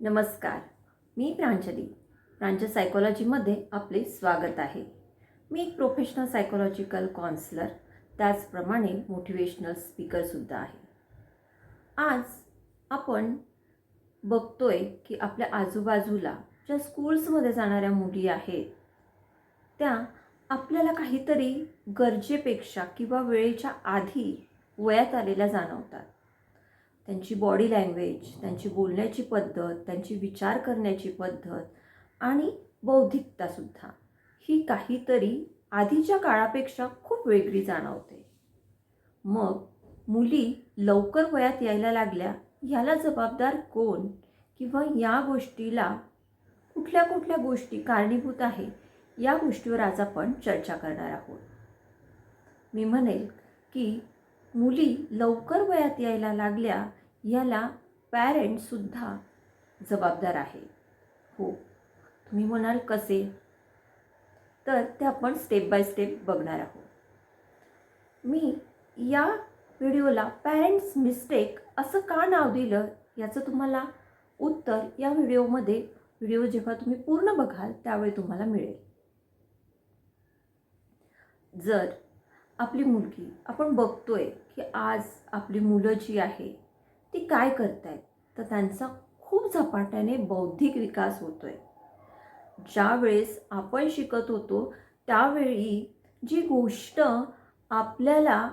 नमस्कार मी प्रांजली. प्रांजल सायकोलॉजीमध्ये आपले स्वागत आहे. मी एक प्रोफेशनल सायकोलॉजिकल कॉन्सलर त्याचप्रमाणे मोटिवेशनल स्पीकरसुद्धा आहे. आज आपण बघतोय की आपल्या आजूबाजूला ज्या स्कूल्समध्ये जाणाऱ्या मुली आहेत त्या आपल्याला काहीतरी गरजेपेक्षा किंवा वेळेच्या आधी वयात आलेल्या जाणवतात. त्यांची बॉडी लँग्वेज त्यांची बोलण्याची पद्धत त्यांची विचार करण्याची पद्धत आणि बौद्धिकतासुद्धा ही काहीतरी आधीच्या काळापेक्षा खूप वेगळी जाणवते. मग मुली लवकर वयात यायला लागल्या ह्याला जबाबदार कोण किंवा या गोष्टीला कुठल्या कुठल्या गोष्टी कारणीभूत आहे या गोष्टीवर आज आपण चर्चा करणार आहोत. मी म्हणेल की मुली लवकर वयात यायला लागल्या याला पॅरेंटसुद्धा जबाबदार आहे. हो तुम्ही म्हणाल कसे? तर ते आपण स्टेप बाय स्टेप बघणार आहोत. मी या व्हिडिओला पॅरेंट्स मिस्टेक असं का नाव दिलं याचं तुम्हाला उत्तर या व्हिडिओमध्ये व्हिडिओ जेव्हा तुम्ही पूर्ण बघाल त्यावेळी तुम्हाला मिळेल. जर आपली मुलगी आपण बघतोय की आज आपली मुलं जी आहे ती काय करतायत? तर त्यांचा खूप झपाट्याने बौद्धिक विकास होतोय. आहे ज्यावेळेस आपण शिकत होतो त्यावेळी जी गोष्ट आपल्याला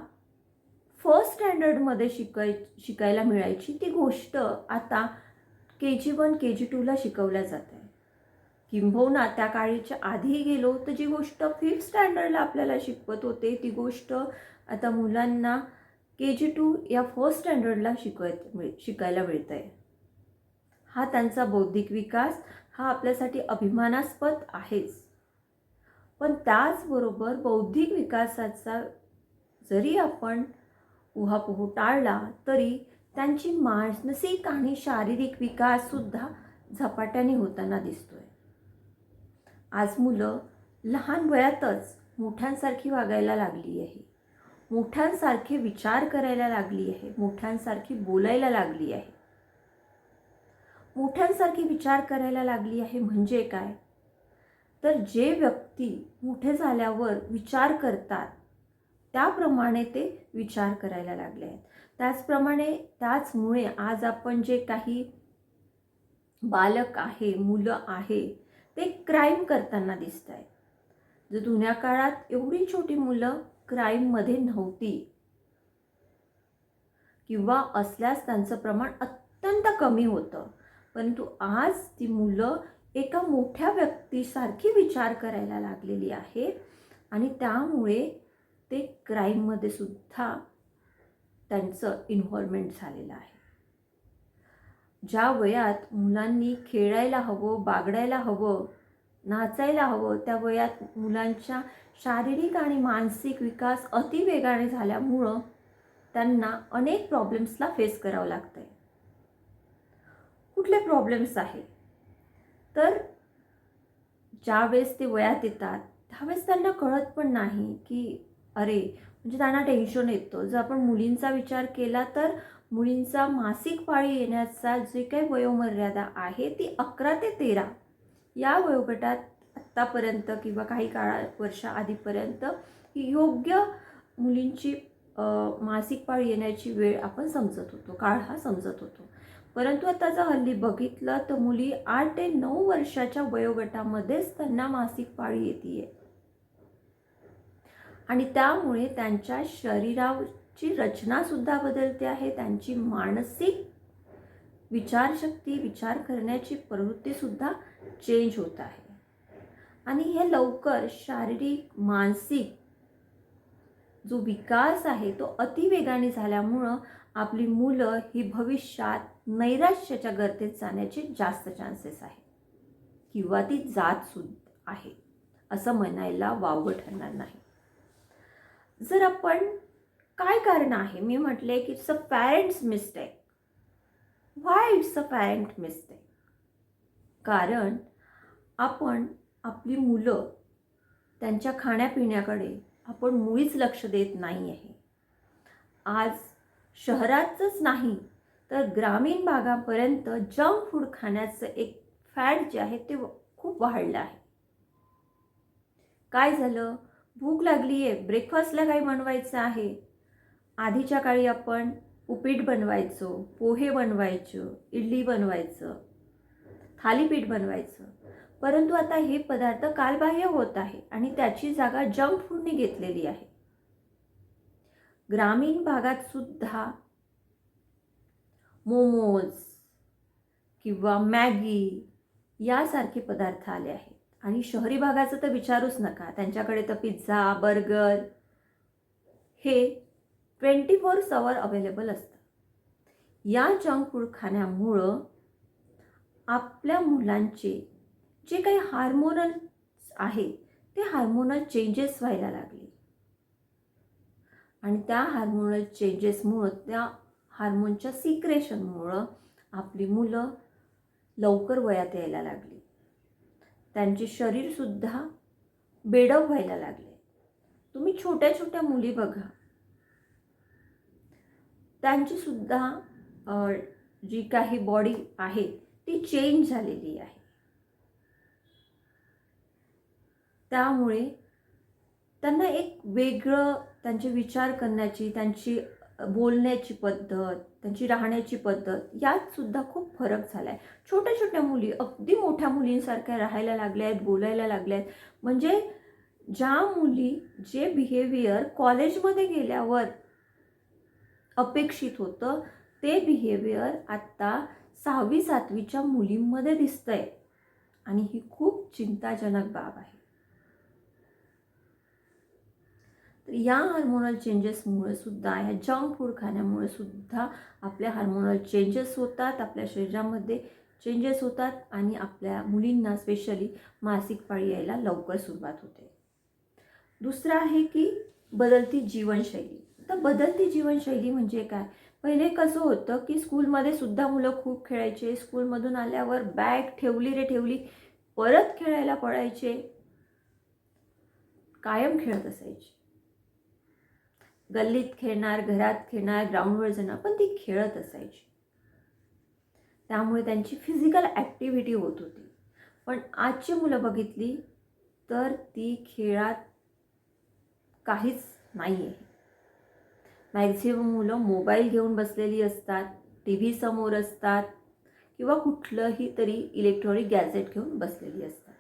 फर्स्ट स्टँडर्डमध्ये शिकाय शिकायला मिळायची ती गोष्ट आता के जी वन के जी टूला शिकवल्या जाते किंबहुना त्या काळीच्या आधी गेलो तर जी गोष्ट फिफ्थ स्टँडर्डला आपल्याला शिकवत होते ती गोष्ट आता मुलांना के जी टू या फर्स्ट स्टँडर्डला शिकवाय मिळ शिकायला मिळत आहे हा त्यांचा बौद्धिक विकास हा आपल्यासाठी अभिमानास्पद आहेच. पण त्याचबरोबर बौद्धिक विकासाचा जरी आपण उहापोह टाळला तरी त्यांची मानसिक आणि शारीरिक विकाससुद्धा झपाट्याने होताना दिसतोय. आज मुलं लहान वयातच मोठ्यांसारखी वागायला लागली आहे मोठ्यांसारखे विचार करायला लागली आहे मोठ्यांसारखी बोलायला लागली आहे. मोठ्यांसारखी विचार करायला लागली आहे म्हणजे काय? तर जे व्यक्ती मोठे झाल्यावर विचार करतात त्याप्रमाणे ते विचार करायला लागले आहेत. त्याचप्रमाणे त्याचमुळे आज आपण जे काही बालक आहे मुलं आहे ते क्राईम करताना दिसत आहेत जर जुन्या काळात एवढी छोटी मुलं क्राईममध्ये नव्हती. किंवा असल्यास त्यांचं प्रमाण अत्यंत कमी होतं. परंतु आज ती मुलं एका मोठ्या व्यक्तीसारखी विचार करायला लागलेली आहे आणि त्यामुळे ते क्राईममध्ये सुद्धा त्यांचं इन्व्हॉल्वमेंट झालेलं आहे. ज्या वयात मुलांनी खेळायला हवं बागडायला हवं नाचायला हवं. त्या वयात मुलांच्या शारीरिक आणि मानसिक विकास अतिवेगाने झाल्यामुळं त्यांना अनेक प्रॉब्लेम्सला फेस करावं लागतं आहे कुठले प्रॉब्लेम्स आहे? तर ज्यावेळेस ते वयात येतात त्यावेळेस त्यांना कळत पण नाही की अरे म्हणजे त्यांना टेन्शन येतं. जर आपण मुलींचा विचार केला तर मुलींचा मासिक पाळी येण्याचा जे काही वयोमर्यादा आहे ती अकरा ते तेरा. या वयोगटात आत्तापर्यंत किंवा काही काळा वर्षाआधीपर्यंत ही योग्य मुलींची मासिक पाळी येण्याची वेळ आपण समजत होतो काळ हा समजत होतो. परंतु आता जर हल्ली बघितलं तर मुली आठ ते नऊ वर्षाच्या वयोगटामध्येच त्यांना मासिक पाळी येते आणि त्यामुळे त्यांच्या शरीराची रचनासुद्धा बदलते आहे त्यांची मानसिक विचारशक्ती विचार करण्याची प्रवृत्तीसुद्धा चेंज होत आहे. आणि हे लवकर शारीरिक मानसिक जो विकास आहे तो अतिवेगाने झाल्यामुळं आपली मुलं ही भविष्यात नैराश्याच्या गर्तेत जाण्याचे जास्त चान्सेस आहे किंवा ती जात सुद्धा आहे असं म्हणायला वावगं ठरणार नाही. जर आपण काय कारण आहे? मी म्हटले की it's a parents mistake why it's a parent mistake कारण आपण आपली मुलं त्यांच्या खाण्यापिण्याकडे आपण मुळीच लक्ष देत नाही आहे. आज शहरातच नाही तर ग्रामीण भागापर्यंत जंक फूड खाण्याचं एक फॅट जे आहे ते खूप वाढलं आहे. काय झालं? भूक लागली आहे ब्रेकफास्टला काही बनवायचं आहे. आधीच्या काळी आपण उपीट बनवायचो पोहे बनवायचो इडली बनवायचं. थालीपीठ बनवायचं. परंतु आता हे पदार्थ कालबाह्य होत आहे आणि त्याची जागा जंक फूडने घेतलेली आहे. ग्रामीण भागात सुद्धा मोमोज किंवा मॅगी यासारखे पदार्थ आले आहेत. आणि शहरी भागाचं तर विचारूच नका. त्यांच्याकडे तर पिझ्झा बर्गर हे ट्वेंटी फोर सवर अवेलेबल असतं. या जंक फूड खाण्यामुळं आपल्या मुलांचे जे काही हार्मोनल आहे ते हार्मोनल चेंजेस व्हायला लागले. आणि त्या हार्मोनल चेंजेसमुळं त्या हार्मोनच्या सिक्रेशनमुळं आपली मुलं लवकर वयात यायला लागली. त्यांचे शरीरसुद्धा बेडव व्हायला लागले. तुम्ही छोट्या छोट्या मुली बघा. त्यांचीसुद्धा जी काही बॉडी आहे ती चेंज झालेली आहे. त्यामुळे त्यांना एक वेगळं त्यांचे विचार करण्याची त्यांची बोलण्याची पद्धत त्यांची राहण्याची पद्धत यात सुद्धा खूप फरक झाला आहे छोट्या छोट्या मुली अगदी मोठ्या मुलींसारख्या राहायला लागल्या आहेत बोलायला लागल्या आहेत म्हणजे ज्या मुली जे बिहेवियर कॉलेजमध्ये गेल्यावर अपेक्षित होतं ते बिहेवियर आत्ता सहावी सातवीच्या मुलींमध्ये दिसतंय. आणि ही खूप चिंताजनक बाब आहे. तर या हार्मोनल चेंजेसमुळे सुद्धा या जंक फूड खाण्यामुळे सुद्धा आपल्या हार्मोनल चेंजेस होतात आपल्या शरीरामध्ये चेंजेस होतात आणि आपल्या मुलींना स्पेशली मासिक पाळी यायला लवकर सुरुवात होते. दुसरं आहे की बदलती जीवनशैली. तर बदलती जीवनशैली म्हणजे काय? पहिले कसं होतं की स्कूलमध्ये सुद्धा मुलं खूप खेळायचे. स्कूलमधून आल्यावर बॅग ठेवली रे ठेवली परत खेळायला पडायचे कायम खेळत असायचे. गल्लीत खेळणार घरात खेळणार ग्राउंडवर जाणार पण ती खेळत असायची. त्यामुळे त्यांची फिजिकल ॲक्टिव्हिटी होत होती. पण आजची मुलं बघितली तर ती खेळात काहीच नाही आहे मॅक्झिमम मुलं मोबाईल घेऊन बसलेली असतात टी व्ही समोर असतात किंवा कुठलंही तरी इलेक्ट्रॉनिक गॅजेट घेऊन बसलेली असतात.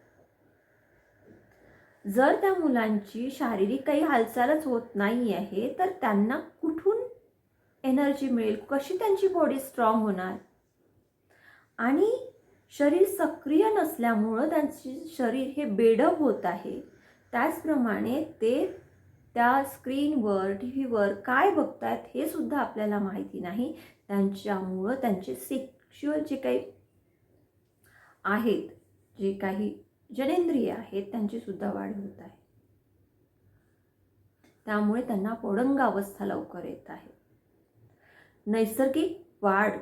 जर त्या मुलांची शारीरिक काही हालचालच होत नाही आहे तर त्यांना कुठून एनर्जी मिळेल? कशी त्यांची बॉडी स्ट्रॉंग होणार? आणि शरीर सक्रिय नसल्यामुळं त्यांचे शरीर हे बेडप होत आहे. त्याचप्रमाणे ते त्या स्क्रीनवर टी व्हीवर काय बघतायत हे सुद्धा आपल्याला माहिती नाही. त्यांच्यामुळं त्यांचे सेक्शुअल जे काही आहेत जे काही जनेंद्रिय आहेत त्यांची सुद्धा वाढ होत आहे. त्यामुळे त्यांना पौडंगावस्था लवकर येत आहे. नैसर्गिक वाढ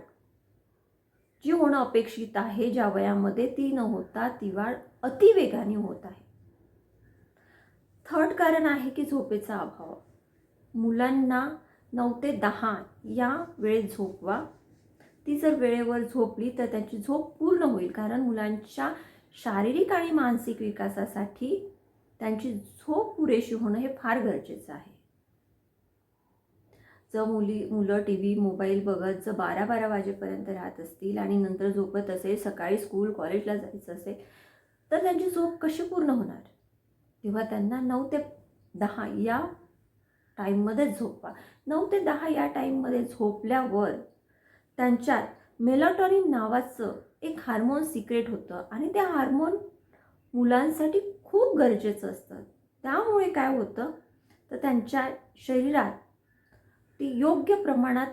जी होणं अपेक्षित आहे ज्या वयामध्ये ती न होता ती वाढ अतिवेगाने होत आहे. थर्ड कारण आहे की झोपेचा अभाव. मुलांना नऊ ते दहा या वेळेत झोपवा. ती जर वेळेवर झोपली तर त्यांची झोप पूर्ण होईल. कारण मुलांच्या शारीरिक आणि मानसिक विकासासाठी त्यांची झोप पुरेशी होणं हे फार गरजेचं आहे. जर मुली मुलं टी व्ही मोबाईल बघत जर बारा बारा वाजेपर्यंत राहत असतील आणि नंतर झोपत असेल सकाळी स्कूल कॉलेजला जायचं असेल तर त्यांची झोप कशी पूर्ण होणार? तेव्हा त्यांना नऊ ते दहा या टाईममध्येच झोपा. नऊ ते दहा या टाईममध्ये झोपल्यावर त्यांच्यात मेलाटॉनिन नावाचं एक हार्मोन सिक्रेट होतं आणि ते हार्मोन मुलांसाठी खूप गरजेचं असतं. त्यामुळे काय होतं? तर त्यांच्या शरीरात ती योग्य प्रमाणात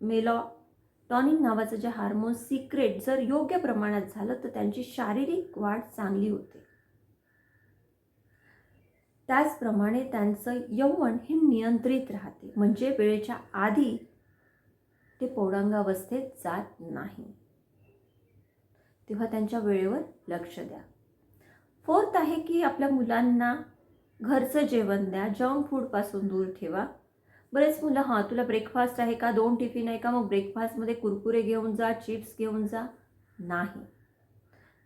मेलाटॉनिन नावाचं जे हार्मोन सिक्रेट जर योग्य प्रमाणात झालं तर त्यांची शारीरिक वाढ चांगली होते. त्याचप्रमाणे त्यांचं यौवन हे नियंत्रित राहते. म्हणजे वेळेच्या आधी ते पौडांगावस्थेत जात नाही. तेव्हा त्यांच्या वेळेवर लक्ष द्या. फोर्थ आहे की आपल्या मुलांना घरचं जेवण द्या. जंक फूडपासून दूर ठेवा. बरेच मुलं हां तुला ब्रेकफास्ट आहे का? दोन टिफिन आहे का? मग ब्रेकफास्टमध्ये कुरकुरे घेऊन जा चिप्स घेऊन जा. नाही.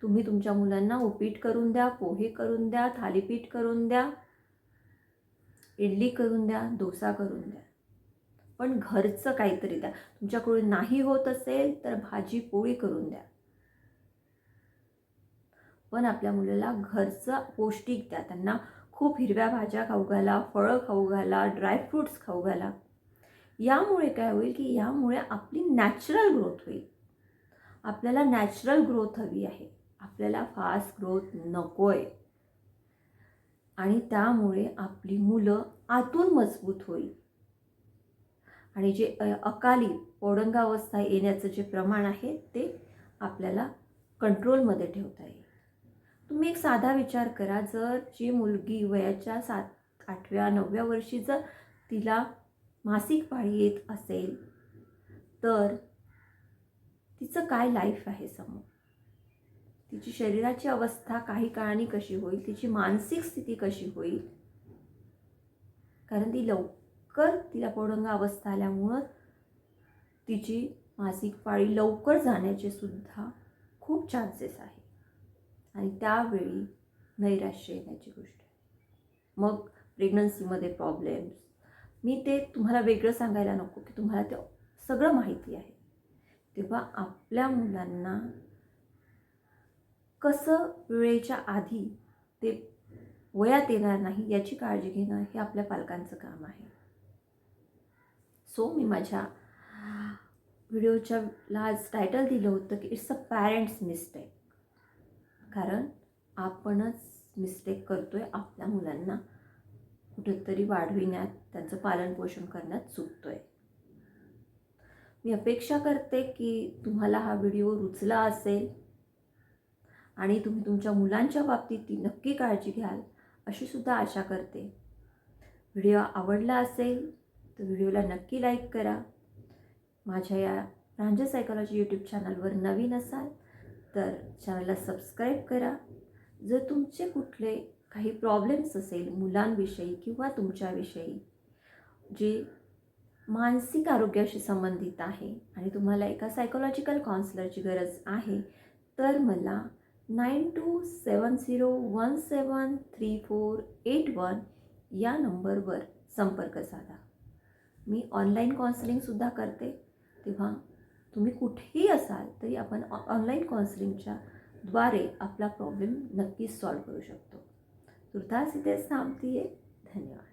तुम्ही तुमच्या मुलांना उपीट करून द्या पोहे करून द्या थालीपीठ करून द्या. इडली करून द्या डोसा करून द्या. पण घरचं काहीतरी द्या. तुमच्याकडून नाही होत असेल तर भाजी पोळी करून द्या. पण आपल्या मुलाला घरचं पौष्टिक द्या. त्यांना खूप हिरव्या भाज्या खाऊ घाला फळं खाऊ घाला ड्रायफ्रूट्स खाऊ घाला. यामुळे काय होईल की यामुळे आपली नॅचरल ग्रोथ होईल. आपल्याला नॅचरल ग्रोथ हवी आहे. आपल्याला फास्ट ग्रोथ नको आहे आणि त्यामुळे आपली मुलं आतून मजबूत होईल. आणि जे अकाली पौडंगावस्था येण्याचं जे प्रमाण आहे ते आपल्याला कंट्रोलमध्ये ठेवता येईल. तुम्ही एक साधा विचार करा जर जी मुलगी वयाच्या सात आठव्या नवव्या वर्षी जर तिला मासिक पाळी येत असेल तर तिचं काय लाईफ आहे समोर? तिची शरीराची अवस्था काही काळाने कशी होईल तिची मानसिक स्थिती कशी होईल? कारण ती लवकर तिला पौडंग अवस्था आल्यामुळं तिची मासिक पाळी लवकर जाण्याचे सुद्धा खूप चान्सेस आहे. आणि त्यावेळी नैराश्य येण्याची गोष्ट आहे. मग प्रेग्नन्सीमध्ये प्रॉब्लेम्स मी ते तुम्हाला वेगळं सांगायला नको की तुम्हाला ते सगळं माहिती आहे. तेव्हा आपल्या मुलांना कसं वेळेच्या आधी ते वयात येणार नाही याची काळजी घेणं हे आपल्या पालकांचं काम आहे. सो मी माझ्या व्हिडिओच्या आज टायटल दिलं होतं की इट्स अ पॅरेंट्स मिस्टेक कारण आपणच मिस्टेक करतो आहे आपल्या मुलांना कुठेतरी वाढविण्यात त्यांचं पालनपोषण करण्यात चुकतो आहे मी अपेक्षा करते की तुम्हाला हा व्हिडिओ रुचला असेल आणि तुम्ही तुमच्या मुलांच्या बाबतीत ती नक्की काळजी घ्याल अशी सुद्धा आशा करते. व्हिडिओ आवडला असेल तर व्हिडिओला नक्की लाईक करा. माझ्या या प्रांजल सायकॉलॉजी यूट्यूब चॅनलवर नवीन असाल तर चॅनलला सबस्क्राईब करा. जर तुमचे कुठले काही प्रॉब्लेम्स असेल मुलांविषयी किंवा तुमच्याविषयी जे मानसिक आरोग्याशी संबंधित आहे आणि तुम्हाला एका सायकोलॉजिकल काउन्सलरची गरज आहे तर मला nine two seven zero one seven three four eight one या नंबरवर संपर्क साधा. मी ऑनलाईन काउन्सिलिंगसुद्धा करते. तेव्हा तुम्ही कुठेही असाल तरी आपण ऑनलाईन काउन्सिलिंगच्या द्वारे आपला प्रॉब्लेम नक्कीच सॉल्व करू शकतो. तुर्तास इथेच थांबते धन्यवाद.